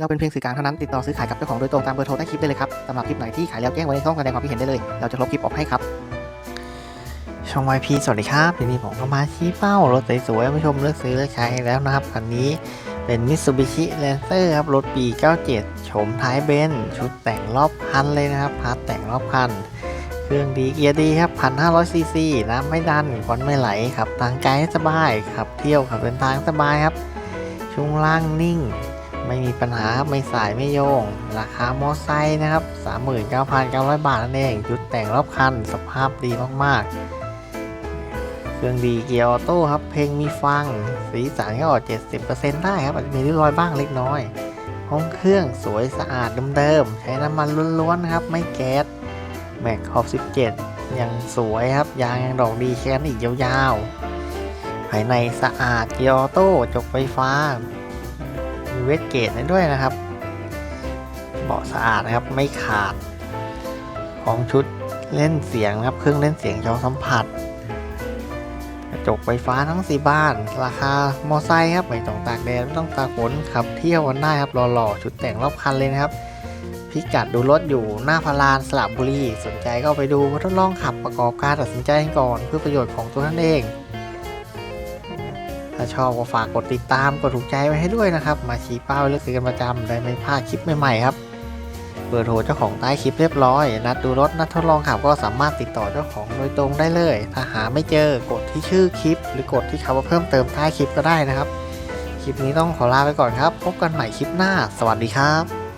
เราเป็นเพียงสื่อกลางเท่านั้นติดต่อซื้อขายกับเจ้าของโดยตรงตามเบอร์โทรใต้คลิปได้เลยครับสำหรับคลิปไหนที่ขายแล้วแจ้งไว้ในช่องแสดงความคิดเห็นได้เลย เราจะลบคลิปออกให้ครับ ช่อง YP สวัสดีครับทีนี้ผมก็มาชี้เป้ารถสวยๆให้ผู้ชมเลือกซื้อเลือกใช้แล้วนะครับคันนี้เป็น Mitsubishi Lancer ครับรถปี 97 โฉมท้ายเบนชุดแต่งรอบคันเลยนะครับพาร์ทแต่งรอบคันเครื่องดีเกียร์ดีครับ1,500ซีซีน้ำไม่ดันควันไม่ไหลครับทางไกลสบายขับเที่ยวขับเดินทางสบายครับช่วงล่างนิ่ง ไม่มีปัญหาไม่สายไม่โยง ราคามอไซค์นะครับ 39,900 บาทนั่นเองชุดแต่งรอบคัน สภาพดีมากๆ เครื่องดีเกียร์ออโต้ครับ เพลงมีฟัง สีสันก็ออก 70%ได้ครับอาจจะมีริ้วรอยบ้างเล็กน้อย ห้องเครื่องสวยสะอาดเดิมๆ ใช้น้ำมันล้วนๆครับ ไม่แก๊สแม็กขอบ 17 ยังสวยครับ ยางยังดอกดีแค่นอีกยาวๆ ภายในสะอาดเกียร์ออโต้จกไฟฟ้า เวทเกตให้ด้วยนะครับ เบาะสะอาดนะครับไม่ขาด ของชุดเล่นเสียงนะครับ เครื่องเล่นเสียงจอสัมผัส กระจกไฟฟ้าทั้ง 4 บ้าน ราคามอไซค์ครับ ไม่ต้องตากแดดไม่ต้องตากฝนขับเที่ยวกันได้ครับหล่อๆชุดแต่งรอบคันเลยนะครับพิกัดดูรถอยู่หน้าพารานสระบุรี สนใจก็ไปดูทดลองขับประกอบการตัดสินใจก่อนเพื่อประโยชน์ของตัวท่านเอง ถ้าชอบก็ฝากกดติดตามกดถูกใจไว้ให้ด้วยนะครับ มาชี้เป้าเลือกกันประจำได้ไม่พลาดคลิปใหม่ๆครับเบอร์โทรเจ้าของใต้คลิปเรียบร้อย นัดดูรถ นัดทดลองขับก็สามารถติดต่อเจ้าของโดยตรงได้เลย ถ้าหาไม่เจอกดที่ชื่อคลิป หรือกดที่คำว่าเพิ่มเติมใต้คลิปก็ได้นะครับ คลิปนี้ต้องขอลาไปก่อนครับ พบกันใหม่คลิปหน้า สวัสดีครับ